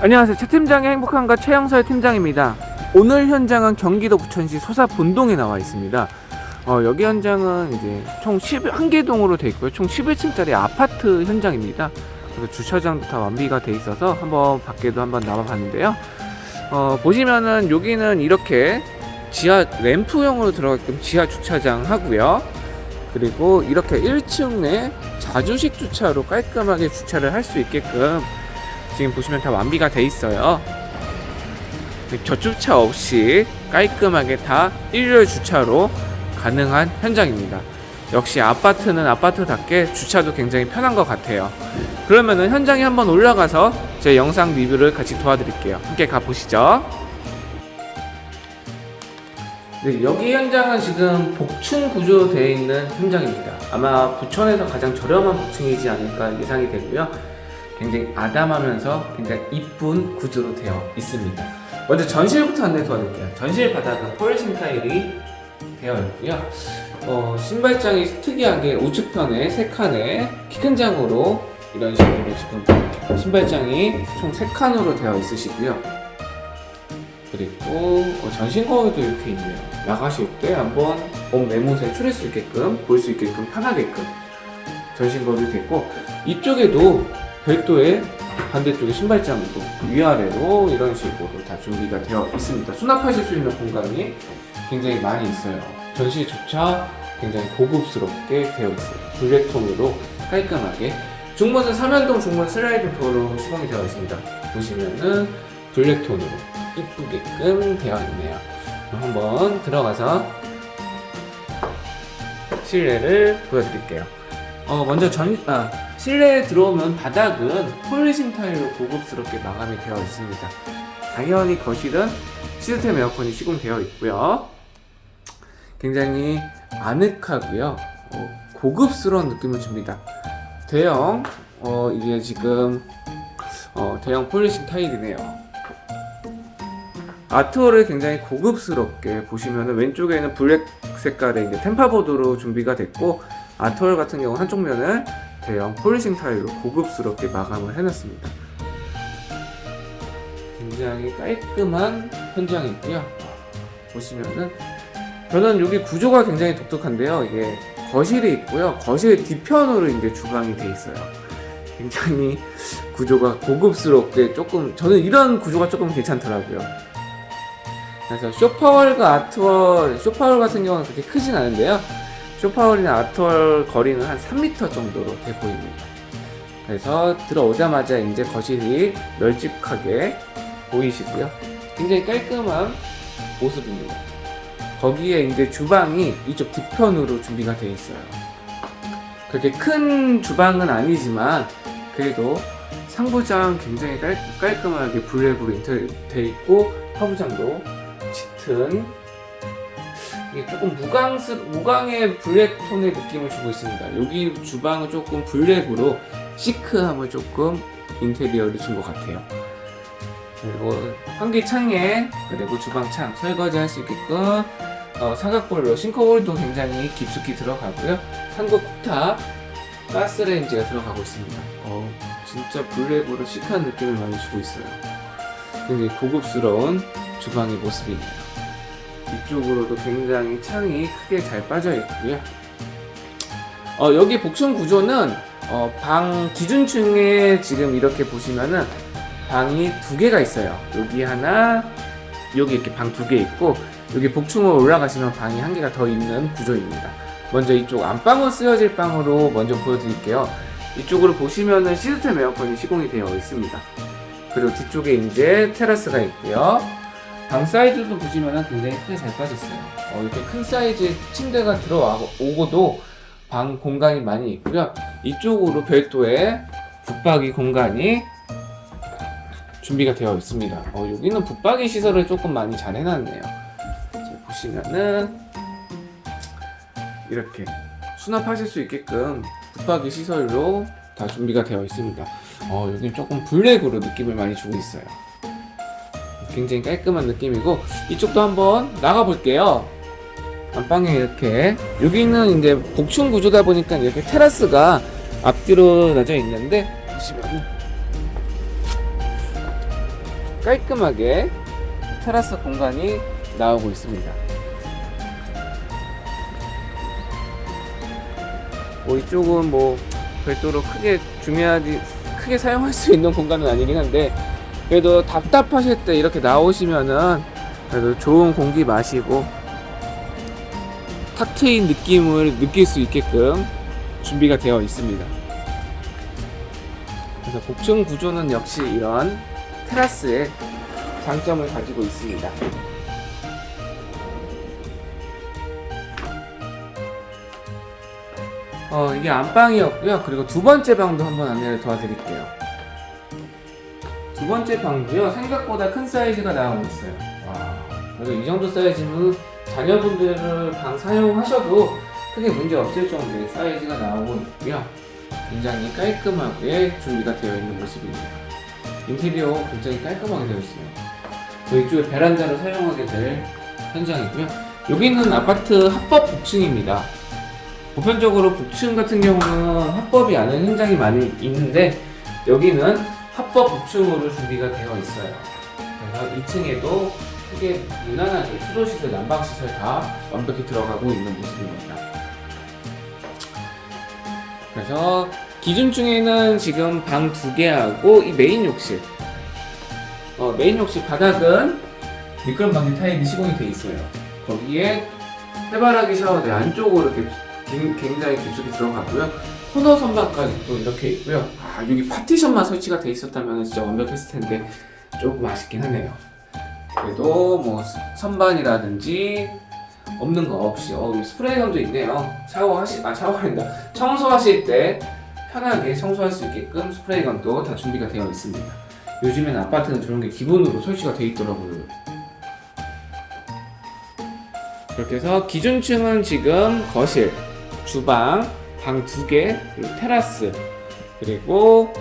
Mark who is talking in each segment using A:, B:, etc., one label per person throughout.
A: 안녕하세요. 최 팀장의 행복한가 최영설 팀장입니다. 오늘 현장은 경기도 부천시 소사 본동에 나와 있습니다. 어, 여기 현장은 이제 총 11개 동으로 돼 있고요. 총 11층짜리 아파트 현장입니다. 그래서 주차장도 다 완비가 돼 있어서 한번 밖에도 한번 나와 봤는데요. 어, 보시면은 여기는 이렇게 지하 램프형으로 들어가게끔 지하 주차장 하고요. 그리고 이렇게 1층 내 자주식 주차로 깔끔하게 주차를 할 수 있게끔 지금 보시면 다 완비가 돼 있어요. 저주차 없이 깔끔하게 다 일렬 주차로 가능한 현장입니다. 역시 아파트는 아파트답게 주차도 굉장히 편한 것 같아요. 그러면은 현장에 한번 올라가서 제 영상 리뷰를 같이 도와드릴게요. 함께 가보시죠. 네, 여기 현장은 지금 복층 구조되어 있는 현장입니다. 아마 부천에서 가장 저렴한 복층이지 않을까 예상이 되고요. 굉장히 아담하면서 굉장히 이쁜 구조로 되어 있습니다. 먼저 전실부터 안내 도와드릴게요. 전실 바닥은 폴신 타일이 되어 있고요. 어, 신발장이 특이하게 우측편에 세 칸에 키 큰 장으로 이런 식으로 지금 신발장이 총 세 칸으로 되어 있으시고요. 그리고 어, 전신 거울도 이렇게 있네요. 나가실 때 한번 몸 매무새 추릴 수 있게끔 볼 수 있게끔 편하게끔 전신 거울이 됐고 이쪽에도 별도의 반대쪽에 신발장도 위아래로 이런 식으로 다 준비가 되어 있습니다. 수납하실 수 있는 공간이 굉장히 많이 있어요. 전시조차 굉장히 고급스럽게 되어 있어요. 블랙톤으로 깔끔하게. 중문은 삼연동 중문 슬라이딩 도어로 시공이 되어 있습니다. 보시면은 블랙톤으로 이쁘게끔 되어 있네요. 한번 들어가서 실내를 보여드릴게요. 어, 먼저 전, 아, 실내에 들어오면 바닥은 폴리싱 타일로 고급스럽게 마감이 되어 있습니다. 당연히 거실은 시스템 에어컨이 시공되어 있고요. 굉장히 아늑하고요. 어, 고급스러운 느낌을 줍니다. 대형, 어, 이게 지금, 어, 대형 폴리싱 타일이네요. 아트월을 굉장히 고급스럽게 보시면 왼쪽에는 블랙 색깔의 템파보드로 준비가 됐고 아트월 같은 경우 한쪽 면을 대형 폴리싱 타일로 고급스럽게 마감을 해놨습니다. 굉장히 깔끔한 현장이고요. 보시면은 저는 여기 구조가 굉장히 독특한데요. 이게 거실이 있고요. 거실 뒤편으로 이제 주방이 돼 있어요. 굉장히 구조가 고급스럽게 조금 저는 이런 구조가 조금 괜찮더라고요. 그래서 쇼파월과 아트월, 쇼파월 같은 경우는 그렇게 크진 않은데요. 쇼파월이나 아트월 거리는 한 3m 정도로 돼 보입니다. 그래서 들어오자마자 이제 거실이 널찍하게 보이시고요. 굉장히 깔끔한 모습입니다. 거기에 이제 주방이 이쪽 뒤편으로 준비가 되어 있어요. 그렇게 큰 주방은 아니지만 그래도 상부장 굉장히 깔, 깔끔하게 블랙으로 인테리어 있고 하부장도 짙은 이게 조금 무광스 무광의 블랙 톤의 느낌을 주고 있습니다. 여기 주방은 조금 블랙으로 시크함을 조금 인테리어를 준 것 같아요. 그리고 환기창에 그리고 주방창 설거지 할 수 있게끔 어, 삼각볼로 싱크홀도 굉장히 깊숙이 들어가고요. 상급 쿡탑 가스레인지가 들어가고 있습니다. 어, 진짜 블랙으로 시크한 느낌을 많이 주고 있어요. 굉장히 고급스러운 주방의 모습이네요. 이쪽으로도 굉장히 창이 크게 잘 빠져 있고요. 어, 여기 복층 구조는 어, 방 기준층에 지금 이렇게 보시면은 방이 두 개가 있어요. 여기 하나, 여기 이렇게 방 두 개 있고 여기 복층으로 올라가시면 방이 한 개가 더 있는 구조입니다. 먼저 이쪽 안방으로 쓰여질 방으로 먼저 보여드릴게요. 이쪽으로 보시면은 시스템 에어컨이 시공이 되어 있습니다. 그리고 뒤쪽에 이제 테라스가 있고요. 방 사이즈도 보시면은 굉장히 크게 잘 빠졌어요. 어, 이렇게 큰 사이즈의 침대가 들어오고도 방 공간이 많이 있고요. 이쪽으로 별도의 붙박이 공간이 준비가 되어 있습니다. 어, 여기는 붙박이 시설을 조금 많이 잘 해놨네요. 자, 보시면은 이렇게 수납하실 수 있게끔 붙박이 시설로 다 준비가 되어 있습니다. 어, 여긴 조금 블랙으로 느낌을 많이 주고 있어요. 굉장히 깔끔한 느낌이고 이쪽도 한번 나가 볼게요. 안방에 이렇게 여기는 이제 복층 구조다 보니까 이렇게 테라스가 앞뒤로 나져 있는데 보시면 깔끔하게 테라스 공간이 나오고 있습니다. 뭐 이쪽은 뭐 별도로 크게 중요하지 크게 사용할 수 있는 공간은 아니긴 한데 그래도 답답하실 때 이렇게 나오시면은 그래도 좋은 공기 마시고 탁 트인 느낌을 느낄 수 있게끔 준비가 되어 있습니다. 그래서 복층 구조는 역시 이런 테라스의 장점을 가지고 있습니다. 어, 이게 안방이었고요. 그리고 두 번째 방도 한번 안내를 도와드릴게요. 두 번째 방도요. 생각보다 큰 사이즈가 나오고 있어요. 와, 그래서 이 정도 사이즈면 자녀분들을 방 사용하셔도 크게 문제 없을 정도의 사이즈가 나오고 있고요. 굉장히 깔끔하게 준비가 되어 있는 모습입니다. 인테리어 굉장히 깔끔하게 되어 있어요. 그 이쪽에 베란다로 사용하게 될 현장이고요. 여기는 아파트 합법 복층입니다. 보편적으로 복층 같은 경우는 합법이 아닌 현장이 많이 있는데 여기는 합법 복층으로 준비가 되어 있어요. 그래서 2층에도 크게 무난하게 수도시설, 난방시설 다 완벽히 들어가고 있는 모습입니다. 그래서 기준층에는 지금 방 두 개하고 이 메인 욕실 어, 메인 욕실 바닥은 미끄럼 방지 타일이 시공이 돼 있어요. 거기에 해바라기 샤워대 안쪽으로 이렇게 긴- 굉장히 깊숙이 들어가고요. 코너 선반까지 또 이렇게 있고요. 아 여기 파티션만 설치가 돼 있었다면 진짜 완벽했을 텐데 조금 아쉽긴 하네요. 그래도 뭐 스- 선반이라든지 없는 거 없이 어 여기 스프레이건도 있네요. 샤워하시 아 샤워한다. 청소하실 때 편하게 청소할 수 있게끔 스프레이건도 다 준비가 되어 있습니다. 요즘엔 아파트는 저런 게 기본으로 설치가 돼 있더라고요. 그렇게 해서 기준층은 지금 거실, 주방, 방 두 개, 그리고 테라스, 그리고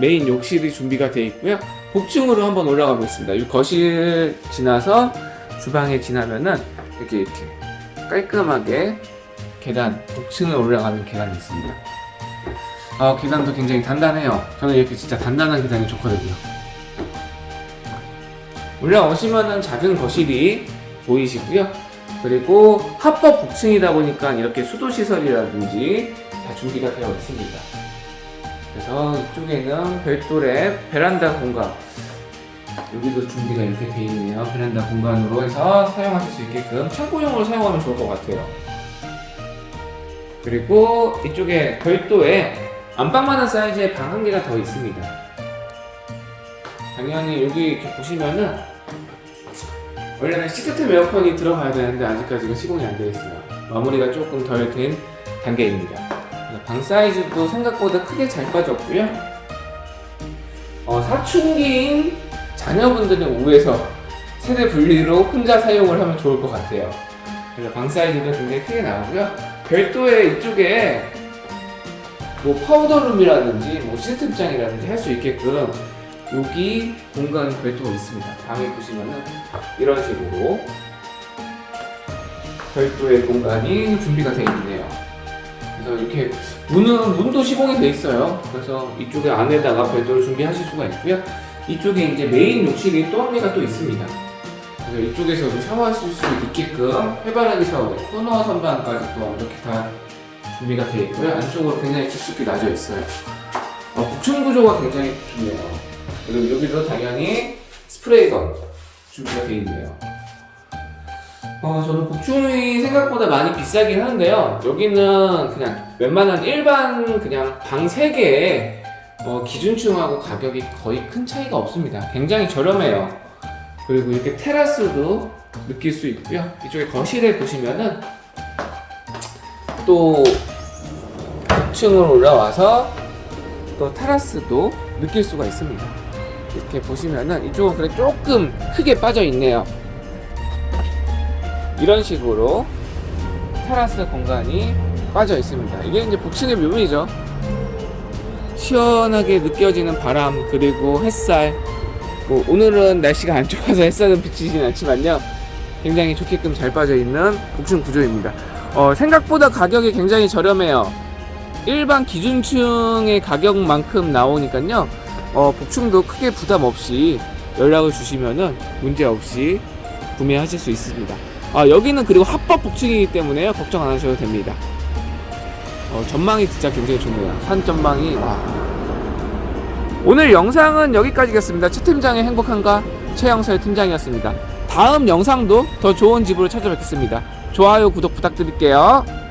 A: 메인 욕실이 준비가 되어 있고요. 복층으로 한번 올라가 보겠습니다. 이 거실 지나서 주방에 지나면은 이렇게 이렇게 깔끔하게 계단, 복층을 올라가는 계단이 있습니다. 아, 계단도 굉장히 단단해요. 저는 이렇게 진짜 단단한 계단이 좋거든요. 올라오시면은 작은 거실이 보이시고요. 그리고 합법 복층이다 보니까 이렇게 수도 시설이라든지 다 준비가 되어 있습니다. 그래서 이쪽에는 별도의 베란다 공간 여기도 준비가 이렇게 되어 있네요. 베란다 공간으로 해서 사용하실 수 있게끔 창고용으로 사용하면 좋을 것 같아요. 그리고 이쪽에 별도의 안방만한 사이즈의 방 한 개가 더 있습니다. 당연히 여기 이렇게 보시면은 원래는 시스템 에어컨이 들어가야 되는데 아직까지는 시공이 안 되어 있어요. 마무리가 조금 덜 된 단계입니다. 방 사이즈도 생각보다 크게 잘 빠졌고요. 어, 사춘기인 자녀분들은 우에서 세대 분리로 혼자 사용을 하면 좋을 것 같아요. 그래서 방 사이즈도 굉장히 크게 나오고요. 별도의 이쪽에 뭐 파우더룸이라든지 뭐 시스템장이라든지 할 수 있게끔 여기 공간 별도가 있습니다. 방에 보시면은 이런 식으로 별도의 공간이 준비가 되어 있네요. 그래서 이렇게 문은 문도 시공이 돼 있어요. 그래서 이쪽에 안에다가 별도로 준비하실 수가 있고요. 이쪽에 이제 메인 욕실이 또 한 개가 또 있습니다. 그래서 이쪽에서도 샤워하실 수 있게끔 해바라기 샤워대, 코너 선반까지 또 완벽히 다 준비가 되어 있고요. 안쪽으로 굉장히 깊숙이 나져 있어요. 어, 복층 구조가 굉장히 좋네요. 그리고 여기도 당연히 스프레이건 준비가 되어 있네요. 어, 저는 복층이 생각보다 많이 비싸긴 하는데요. 여기는 그냥 웬만한 일반 그냥 방 3개에 어, 기준층하고 가격이 거의 큰 차이가 없습니다. 굉장히 저렴해요. 그리고 이렇게 테라스도 느낄 수 있고요. 이쪽에 거실에 보시면은 또 6층으로 올라와서 또 테라스도 느낄 수가 있습니다. 이렇게 보시면은 이쪽은 그래 조금 크게 빠져 있네요. 이런 식으로 테라스 공간이 빠져 있습니다. 이게 이제 복층의 묘미죠. 시원하게 느껴지는 바람 그리고 햇살. 뭐 오늘은 날씨가 안 좋아서 햇살은 비치진 않지만요. 굉장히 좋게끔 잘 빠져 있는 복층 구조입니다. 어, 생각보다 가격이 굉장히 저렴해요. 일반 기준층의 가격만큼 나오니까요. 어, 복층도 크게 부담 없이 연락을 주시면은 문제 없이 구매하실 수 있습니다. 아, 여기는 그리고 합법 복층이기 때문에요. 걱정 안 하셔도 됩니다. 어, 전망이 진짜 굉장히 좋네요. 산 전망이 와. 오늘 영상은 여기까지겠습니다. 최 팀장의 행복한가 최영서의 팀장이었습니다. 다음 영상도 더 좋은 집으로 찾아뵙겠습니다. 좋아요, 구독 부탁드릴게요.